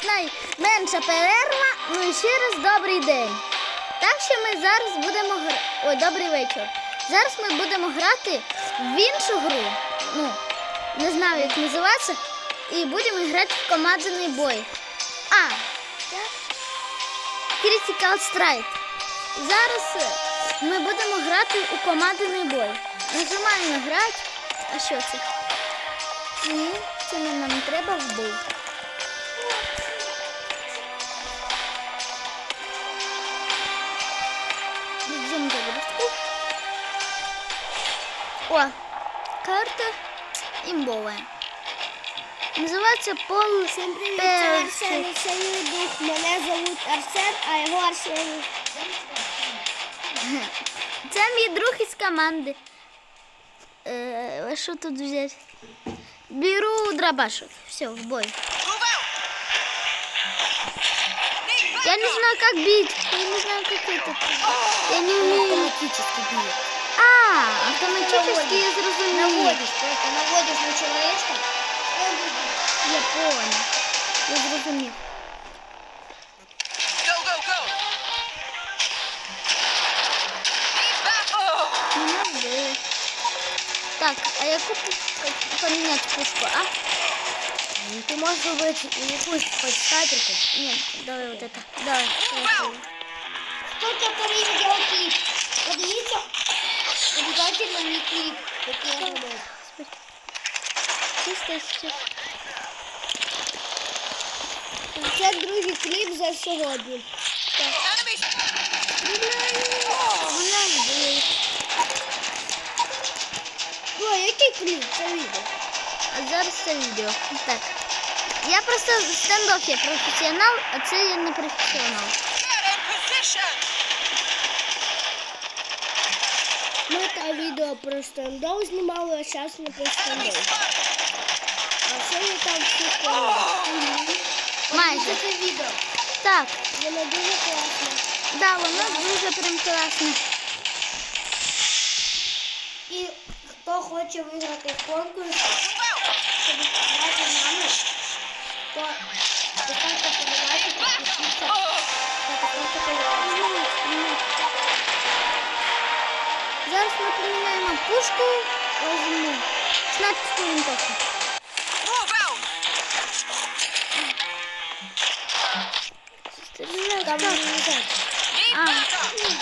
кінець найменша перерва. Ну і ще раз добрий день. Так що ми зараз будемо грати. Ой, добрий вечір. Зараз ми будемо грати в іншу гру. Ну, не знаю, як називається. І будемо грати в командний бой. А, Critical Strike. Зараз е, ми будемо грати у командний бой. Нажимаємо грати. А що це? Ні, це нам треба в О, карта імбовая. Називається Пол Всім привіт, це Арсен, Перший. це мій друг. Мене звуть Арсен, а його Арсен. Це мій друг із команди. Е, а що тут взяти? Беру дробашок. Все, в бой. Я не знаю, как бить. Я не знаю, как это. Я не умею. Автоматически бьет. А, автоматически я зрозуміла. Наводишь, просто наводишь на человечка. он будет. Я понял. Я зрозумів. Go, go, go! Leave that. Oh! Мене вбили. Так, а яку пу- поміняти пушку, а? Ну, Ты можешь выбрать якусь хоть снайперку. Нет, давай вот это. Давай. Только который видео клип. Подивіться, обязательно не клип, як я зробив. Чисто сейчас. Це другий кліп за сьогодні. О, який кліп? Це відео. А зараз це відео. Так. Я просто в стендофі професіонал, а це я не професіонал. Та про стендов знімали, а зараз не про стендов. А сьогодні там всі стендов. Майже. Це відео. Так, Воно дуже класне. да, воно дуже прям класне. І хто хоче виграти конкурс, щоб грати нами, то поставте подобайки, підпишіться та колокольчик. Зараз ми поміняємо пушку. Возьму. Снайперську винтовку. Move out. Стріляй, Там так. не лежать. Need А. backup.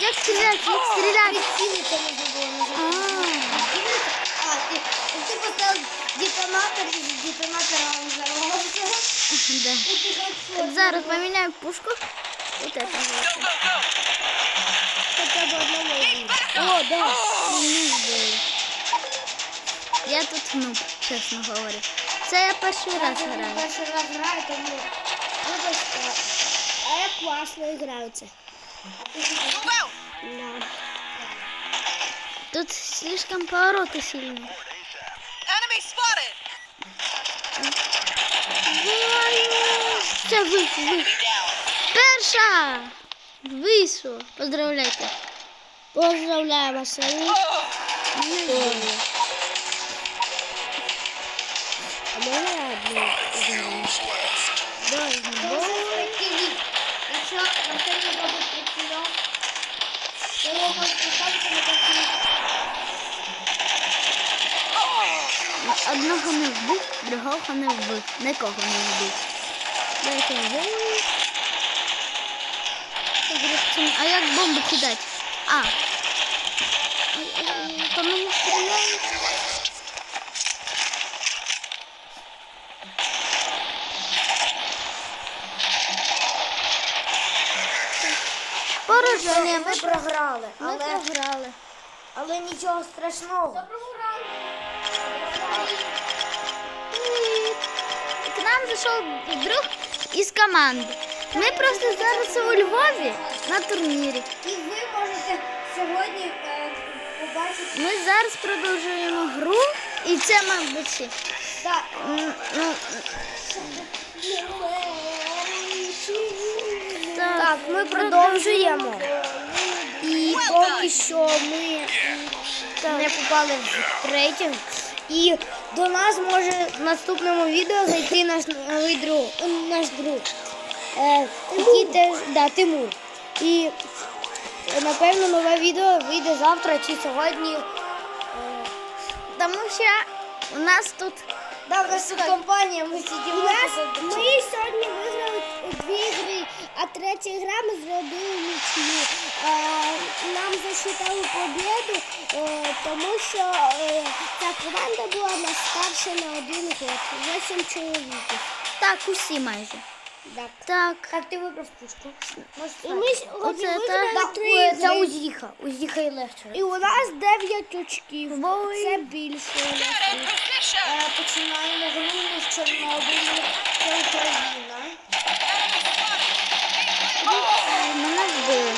Як стріляти? Як стріляти? Прицілиться можна було нажати. А. Прицілиться? А, ти, ти поставив детонатор, і з детонатора він взорвався. Да. І ти Так, хоч зараз поміняю пушку. Вот это. Go, go, go. О, да. Вбили. Я тут нуб, чесно говорю. Це я перший раз Я граю. перший раз граю, тому вибачте. А я класно граю це. Да. Тут слишком повороты сильные. Enemy spotted. Це ви, ви. Перша! Вийшло. Поздравляйте. Поздравляємо самі. Oh! А можна я одну зіграю? Якщо Василь робить прикольно, то його можна поставити на. Одного не вбив, другого не вбив. Нікого не вбив. Дайте. А як бомбу кидати? А. По мені стріляють. Пораження. Ми програли, Ми але, програли. але нічого страшного. К нам зайшов друг із команди. Ми просто зараз у Львові на турнірі. Сьогодні е, побачити. Ми зараз продовжуємо гру, і це, мабуть. Так, ну, так, ми продовжуємо. І поки що ми не попали в рейтинг. І до нас може в наступному відео зайти наш новий друг, наш друг. Е, який теж, да, Тимур. І напевно нове відео вийде завтра чи сьогодні. Тому що у нас тут Да, нас компанія, ми сидимо. Ми сьогодні виграли дві гри, а третя гра ми зробили нічию. Е, Нам засчитали побіду, е, тому що е, ця команда була на старша на один год. Вісім чоловіків. так усі майже. Так. Так. Як ти вибрав пушку? І ми сьогодні Оце так. три Е, Це. Узіха. Узіха і легше. І у нас 9 очків. Це більше. Е, Починаємо гру ми з Чорнобилю. Це Україна. Мене збили.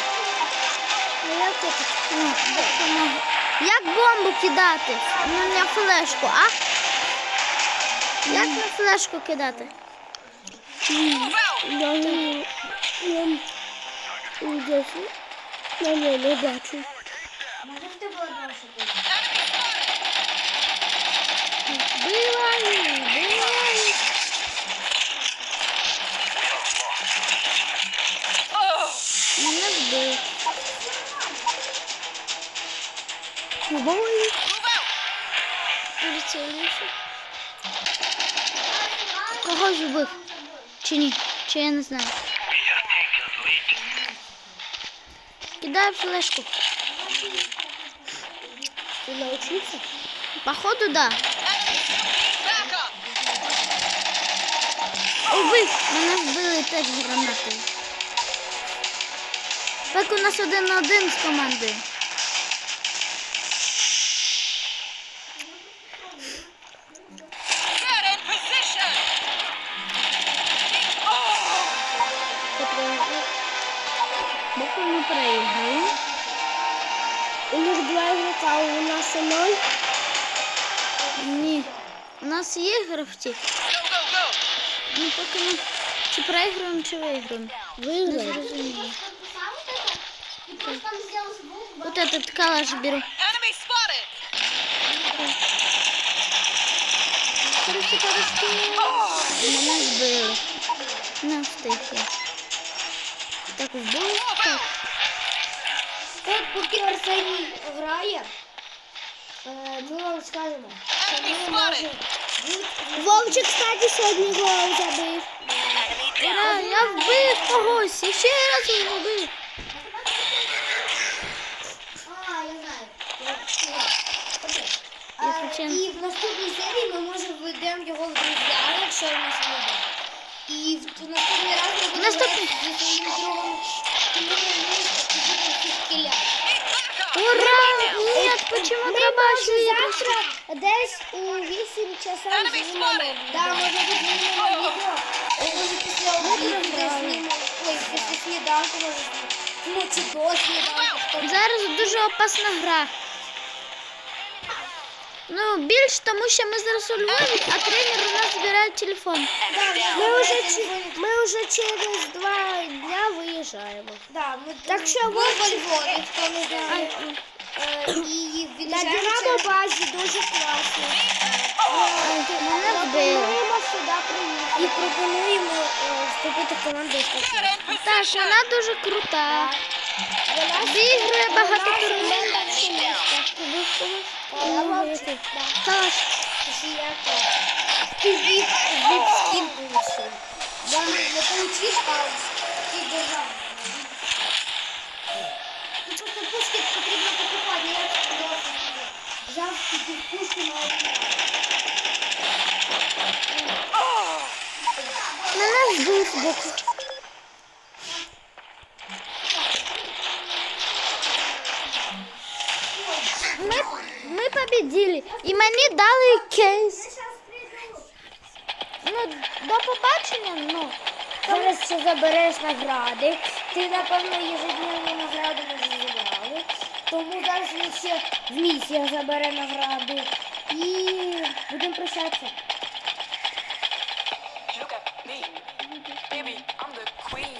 Ну, Як я тут? Ну, допомогу. Як бомбу кидати? Ну, не флешку, а? Як на флешку кидати? Move out. Я не, я, я, я не, не бачу. Може в тебе одна шукати? Вбивай, вбивай. Oh, Чи ні? Чи я не знаю. Кидаю флешку. Ти навчився? Походу, да. Убив! Мене вбили теж гранатою. Так у нас один на один з командою. Нас є гравці. go, go, go. Ну поки ми чи проіграємо, чи виграємо. Не Виграли. зрозуміло. Вот этот калаш беру. Enemy spotted. Мене збили. Не встиг я. Так вбив. Так. Тут поки Арсеній грає, е, ми вам скажемо, що Enemy ми spotted. можемо Вовчик, кстати, сьогодні гол забив. Ура, я вбив когось. І ще раз вбив. А, я знаю. Я І в наступній серії ми може введемо його в друзі, якщо у нас вийде. І в наступний раз ми будемо Наступний. зі своїм другом Мишко і будемо всіх стріляти. Ура! Нет, почему треба завтра десь у 8 часов знімемо. Да, може бути знімемо відео, може після обіду знімемо, ой, після сніданку може знімемо. Ну, чи до сніданку. Зараз дуже опасна гра. Ну, більш тому, що ми зараз у Львові, а тренер у нас збирає телефон. Ми вже, чи- ми вже через два дня виїжджаємо. Да, ми, Так що ми во Львові, хто не знає. Е, І На Динамо базі дуже класно. Мене вбили. Пропонуємо сюди приїхати. і пропонуємо е, вступити в команду Так, вона дуже крута. Обігрує багато турнірів. це? Ти віп скін получив. Я не получив, а ти держав. Просто пушки потрібно покупати, я досить взяв тільки пушки на одну. Мене вбив боку. Ми, ми победили. І мені дали кейс. Ну, до побачення, ну. Зараз ще забереш награди. Ти, напевно, ежедневні награди не зібрали. Тому зараз він ще в місіях забере награди. І будемо прощатися.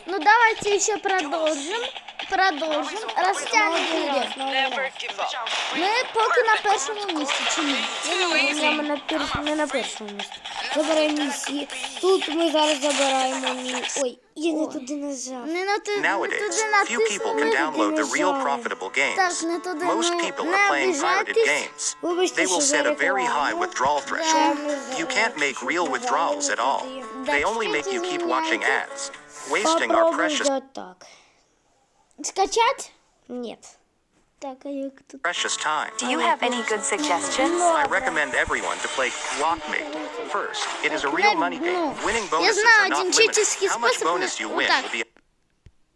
Ну, давайте еще продолжим. продовжимо розтягнути відео. Never give up. Ми поки на першому місці, чи ні? Ні, ми на перш... не на першому місці. Забираємо місії. Тут ми зараз забираємо мі... Ой, я не туди нажав. Не на ти, не Nowadays, туди few people can натисни. download the real Sorry. profitable games. Так, не туди, Most ну, people не are playing pirated обіжайтесь. games. Вибачте, They will що за set a very high рекламу. withdrawal threshold. Да. You can't make real withdrawals at all. They only make you keep watching ads, wasting our Попробуй precious сделать так. Скачать? Нет. Так, а як тут? precious time. Do you have any good suggestions? I recommend everyone to play Lock Me. First, it is a real money game. Winning Я bonuses знаю are not один limited. читерский How much способ, bonus you вот win так. will be,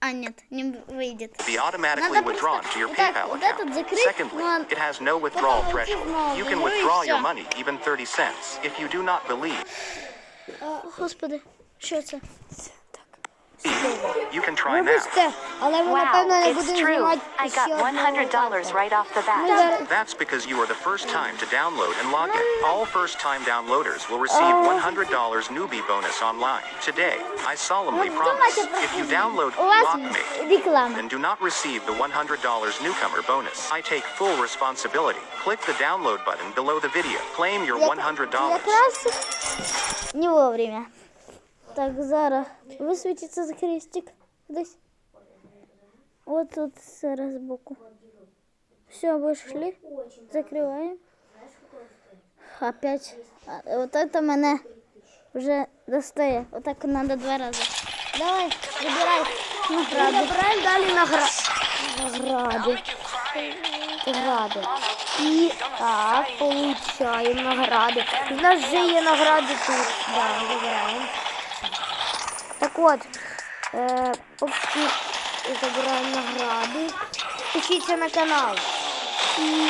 А, нет, не выйдет. be automatically Надо withdrawn просто to your вот так, PayPal вот этот account. закрыть, Secondly, ну, а it has no withdrawal вот threshold. ну, You can ну и withdraw your всё. money, even 30 cents. If you do not believe, Господи, що це? you can try now. Вибачте, але ми напевно Wow, не it's будемо true. знімати I ще got $100 right off the Ми bat. зараз... That's because you are the first time to download and log in. All first-time downloaders will receive $100 newbie bonus online. Today, I solemnly promise, if you download У вас Lock Me реклама. and do not receive the $100 newcomer bonus, I take full responsibility. Click the download button below the video. Claim your $100. Якраз не вовремя. Так, зараз висвітиться за крестик десь. Вот тут зараз збоку. Все, вийшли. Закриваємо. Опять. Вот это мене вже достає. Отак треба два рази. Давай, забирай награду. Забираємо далі награ... награди. Награди. І так, получаємо награди. У нас вже є награди тут. Да, забираємо. Так от, е, забираємо награди. Підпишіться на канал. І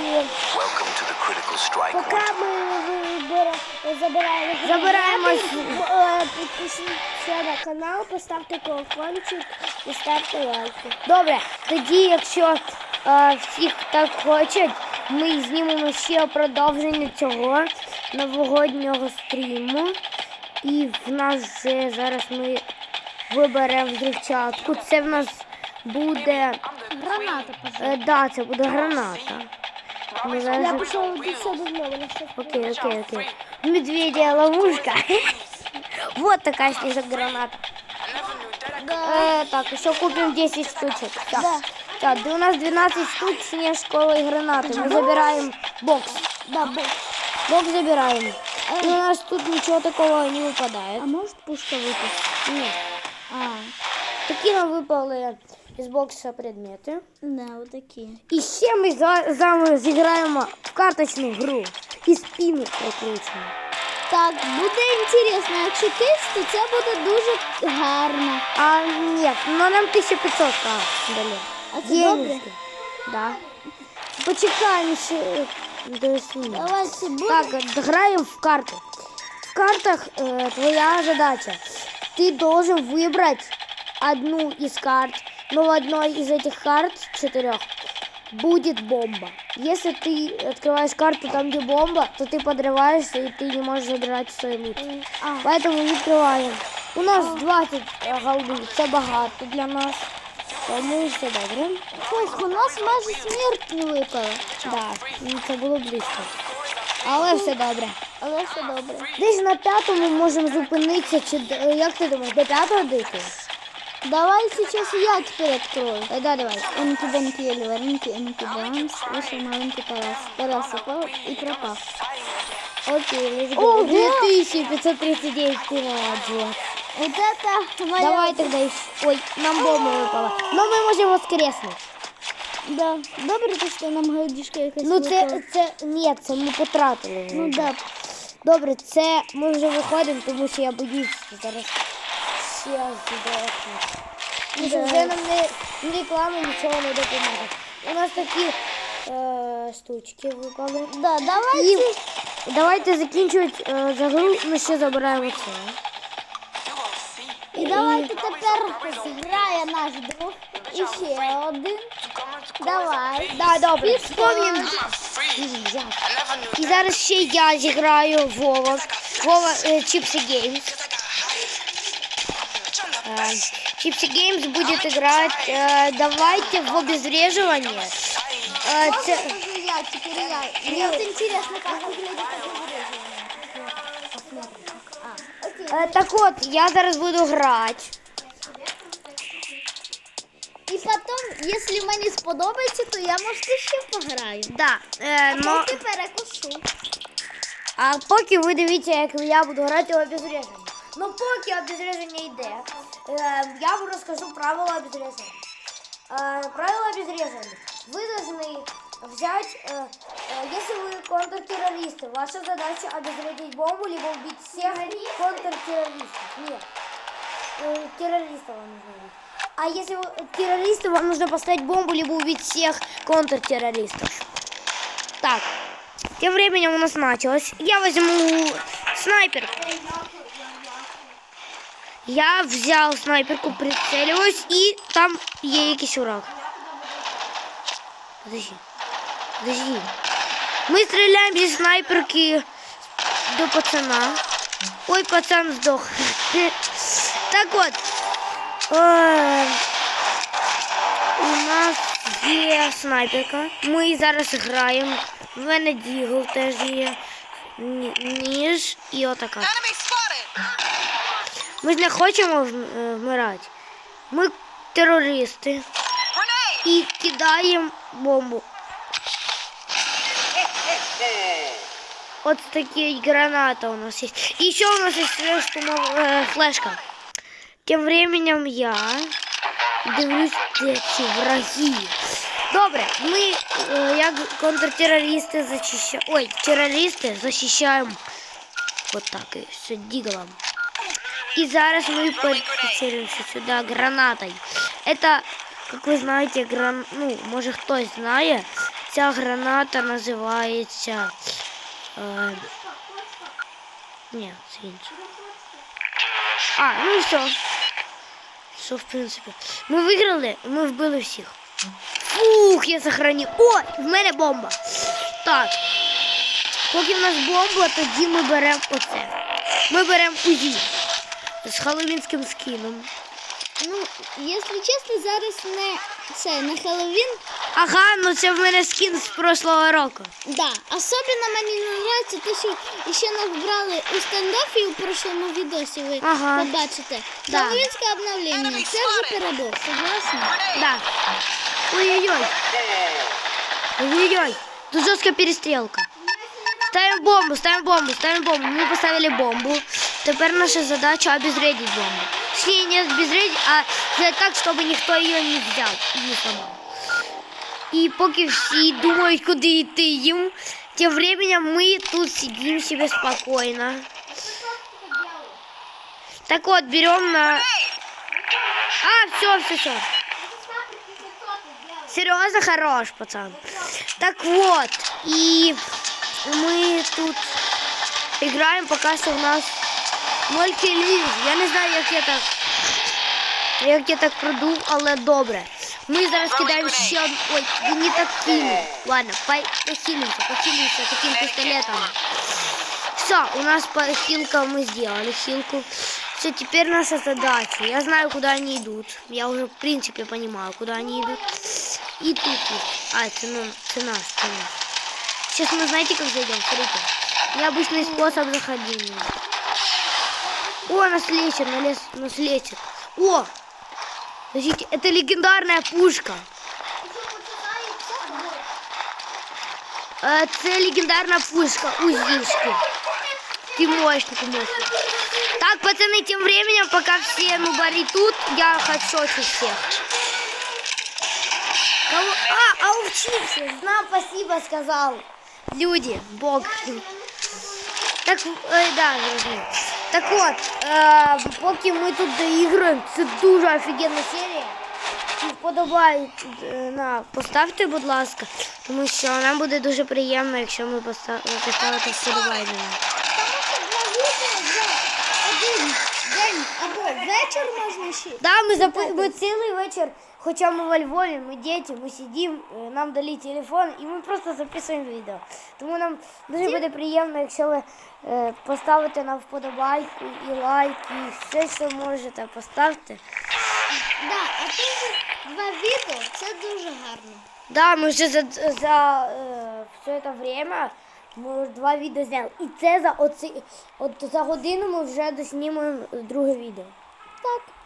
Поки ми забираємо Забираємо гранати, всі. е, підпишіться на канал, поставте колокольчик і ставте лайки. Добре, тоді, якщо е, всіх так хочуть, ми знімемо ще продовження цього новогоднього стріму. І в нас вже зараз ми виберемо взривчатку. Це в нас буде. Граната, пожалуйста. Е, да, це буде граната. Ми зараз... Я пішов до себе знову на щось. Окей, окей, окей. Медведя ловушка. Вот такая снизу граната. Э, так, еще купим 10 штучек. Так, так да у нас 12 штук снежковой гранаты. Мы забираем бокс. Да, бокс. Бокс забираем. И у нас тут ничего такого не выпадает. А может пушка выпасть? Нет. А, Такі нам випали із бокса предмети. да, вот такие. І ще ми з вами зіграємо в карточну гру. І спіни прикручимо. Так, буде інтересно. Якщо кисть, то це буде дуже гарно. А нет, ну нам 1500 к дали. А це добре? Да. Почекаємо ще до сім'ї. Давай це буде. Так, граємо в карты В картах э, твоя задача. Ты должен выбрать одну из карт, но в одной из этих карт, четырех, будет бомба. Если ты открываешь карту там, где бомба, то ты подрываешься и ты не можешь забирать свой лут. А. Поэтому відкриваємо. У нас 20 голди, це багато для нас. Тому все добре. Ось, у нас майже смерть не випала. Да, ну, це було близько. Але все добре. Але все добре. Десь на п'ятому можемо зупинитися, чи д- е, як ти думаєш, до п'ятого дійти? Давай сейчас я теперь открою. Е, Да, давай. Энки, Бенки, Ели, Вареники, Энки, Бамс, вышел маленький Тарас. Тарас упал и пропал. Окей, let's Ого! go. 2539, ти молодець. Вот это моя... Давай тогда еще. Ой, нам бомба випала. Но ми можемо воскреснути. Да, добре, то, що нам голдішка якась Ну це, випала. це, ні, це ми потратили. вже. Ну да. Добре, це ми вже виходимо, тому що я боюсь зараз ще здохнути. Тому що вже нам не, ні реклама нічого не допоможе. У нас такі е, штучки випали. Да, давайте. І давайте закінчувати е, за гру, ми ще забираємо це. І давайте тепер зграє наш друг. І ще один. Давай. Да, добре. Вспомнім. І зараз ще я зіграю Вова. Вова е, Чіпсі Геймс. Е, Чипси Геймс будет играть. э, давайте в обезвреживание. Э, це- Скажу я, теперь я. Мне вот интересно, как выглядит обезвреживание. А, окей. Е, так от, я зараз буду грати. І потім, якщо мені сподобається, то я може ще пограю. Да, е, но, Поки перекушу. а поки ви дивіться, як я буду грати в обезвреження. Ну поки обезвреження йде, е, я вам розкажу правила обезвреження. Е, правила обезврежения. Вы должны взять, э, э, если вы контртеррористы, ваша задача обезвредить бомбу, либо убить всех контртеррористов. Нет, э, террористов вам нужно убить. А если вы террористы, вам нужно поставить бомбу, либо убить всех контртеррористов. Так, тем временем у нас началось. Я возьму снайперку. Я взял снайперку, прицеливаюсь, и там якийсь ураг. Подожди. Подожди. Мы стреляем зі снайперки до пацана. Ой, пацан сдох. Так вот. У нас є снайперка. Ми зараз граємо. В мене дігл теж є. Ніж і отака. Ми ж не хочемо е, вмирати. Ми терористи і кидаємо бомбу. От такі граната у нас є. І ще у нас є е, флешка. Тим временем я дивлюсь, де ці враги. Добре, ми е, як контртеррористи зачищаємо. Ой, терористи захищаємо вот так і з діглом. И зараз мы подфиксируемся сюда гранатой. Это, как вы знаете, гран... ну, может кто знає, ця граната називається... Е... Ні, це інше. А, ну і все. Все, в принципі. Ми виграли, ми вбили всіх. Фух, я сохранив. О, в мене бомба. Так. Поки в нас бомба, тоді ми беремо оце. Ми беремо УЗІ з халовінським скіном. Ну, якщо чесно, зараз не це не Хеллоуін. Ага, ну це в мене скін з прошлого року. Да, особливо мені не подобається те, що ще нас брали у стендофі у прошлому відосі, ви Ага. побачите. Да. Хеллоуінське обновлення, це вже перебор, согласна? Да. Ой-ой-ой. Ой-ой-ой. Тут жесткая перестрелка. Ставим бомбу, ставим бомбу, ставим бомбу. Мы поставили бомбу. Теперь наша задача обезвредить бомбу. Точнее, не обезвредить, а сделать так, чтобы никто ее не взял и не сломал. И поки всі думають, куди йти їм, тем временем мы тут сидим себе спокойно. Так вот, берем на... А, все, все, все. Серьезно хорош, пацан. Так вот, и мы тут играем, пока что у нас 0 кілів. Я не знаю, як я так. Як я так продув, але добре. Ми зараз кидаємо ще одну. Ой, він не так кинув. Ладно, пой- похилимся, похилимся таким пистолетом. Все, у нас по хилка мы сделали хилку. Все, теперь наша задача. Я знаю, куда они идут. Я уже в принципе понимаю, куда они идут. И тут есть. А, это, ну, это наш, это наш. Сейчас мы знаете, как зайдем? Смотрите. Необычный способ заходения. О, нас лечит, налез, нас лечит. О! Подождите, это легендарная пушка. Е, Це легендарна пушка УЗИшки. Ты мощный, ты мощный. Так, пацаны, тем временем, пока все нубари тут, я хедшотю всех. Кого? А, а учился. Нам спасибо сказал. Люди, Бог. Так, е, да, зрозумів. Так от, е, поки ми тут доіграємо, це дуже офігенна серія. І вподобають е, на поставте, будь ласка, тому що нам буде дуже приємно, якщо ми поста- поставите вподобайку. День або вечір можна ще. Да, ми запи... ми цілий вечір, хоча ми во Львові, ми діти, ми сидимо, е, нам дали телефон і ми просто записуємо відео. Тому нам дуже буде приємно, якщо ви е, поставите нам вподобайку і лайк, і все, що можете, поставте. Да, а тут два відео це дуже гарно. Да, ми вже за, за е, все це время ми два відео зняли. І це за оці, от за годину ми вже доснімемо друге відео. Так.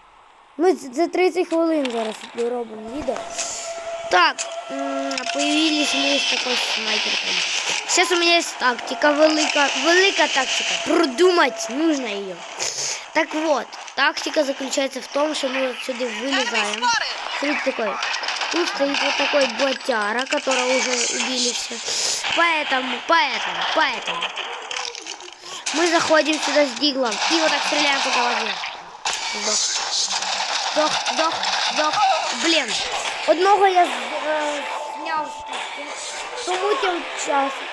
Ми з- за 30 хвилин зараз робимо відео. Так, появились мы с такой снайперкой. Сейчас у меня есть тактика, велика, велика тактика. Продумать нужно ее. Так вот, тактика заключается в том, что мы вот сюда вылезаем. Смотрите такой. Тут стоит вот такой ботяра, которого уже убили все. Поэтому, поэтому, поэтому. Мы заходим сюда с диглом и вот так стреляем по голове. Сдох. Сдох, сдох, сдох. Блин. Одного я е, зняв з. Тому тим часом.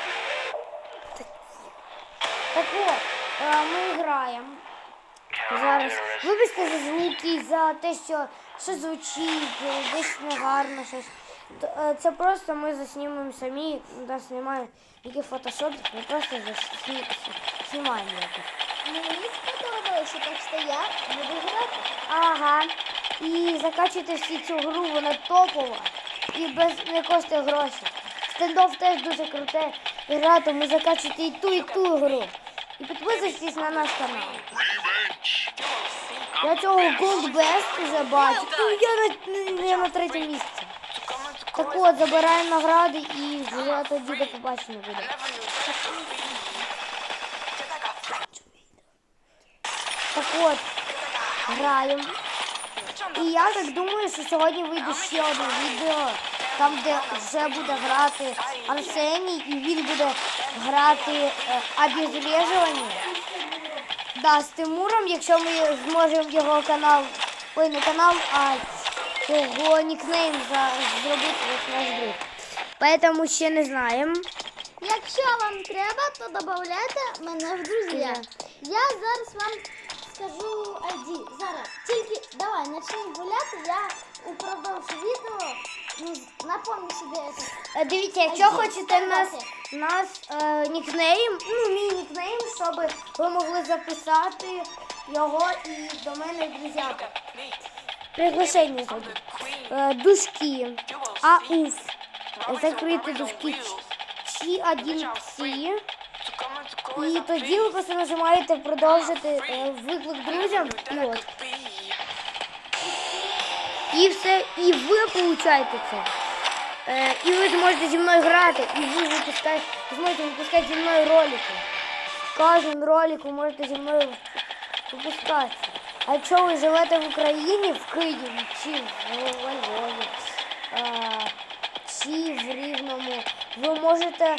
Так от, е, ми граємо. Зараз. Вибачте за звуки, за те, що що звучить, е, десь негарно щось. Це просто ми заснімемо самі, нас немає ніяких фотошопів, ми просто засні- знімаємо якось. Мені сподобалося, так що я буду грати. Ага. І закачуйте всі цю гру, вона топова і без не коштує гроші. Стендов теж дуже круте гра, тому закачуйте і ту, і ту гру. І підписуйтесь на наш канал. Я цього Gold Best вже бачу. Ну, я на, я на третьому місці. Так от, забираємо награди і вже тоді до побачення буде. Так от, граємо. І я так думаю, що сьогодні вийде ще одне відео, там де вже буде грати Арсеній, і він буде грати е, обезврежування. Да, з Тимуром, якщо ми зможемо його канал, ой, не канал, а його нікнейм за, зробити як наш друг. Поэтому ще не знаємо. Якщо вам треба, то додавайте мене в друзі. Я зараз вам скажу ID. Зараз. Тільки давай, почни гуляти, я упродовж відео ну, напомню собі це. Е, Дивіться, якщо Ай, хочете нас, нас е, нікнейм, ну мій нікнейм, щоб ви могли записати його і до мене друзяка. Приглашення зробити. Е, дужки, АУФ, закрити дужки чи 1 псі. І тоді ви просто нажимаєте продовжити е, виклик друзям. І от. І все, і ви получаєте це. Е, і ви зможете зі мною грати, і ви випускаєте, зможете випускати зі мною ролики. В кожному ролику можете зі мною випускати. А якщо ви живете в Україні, в Києві, чи в Львові, е, чи в Рівному, ви можете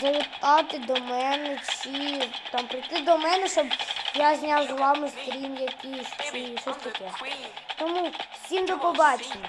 завітати до мене, чи там прийти до мене, щоб я зняв з вами стрім якийсь, чи щось таке. Тому всім до побачення.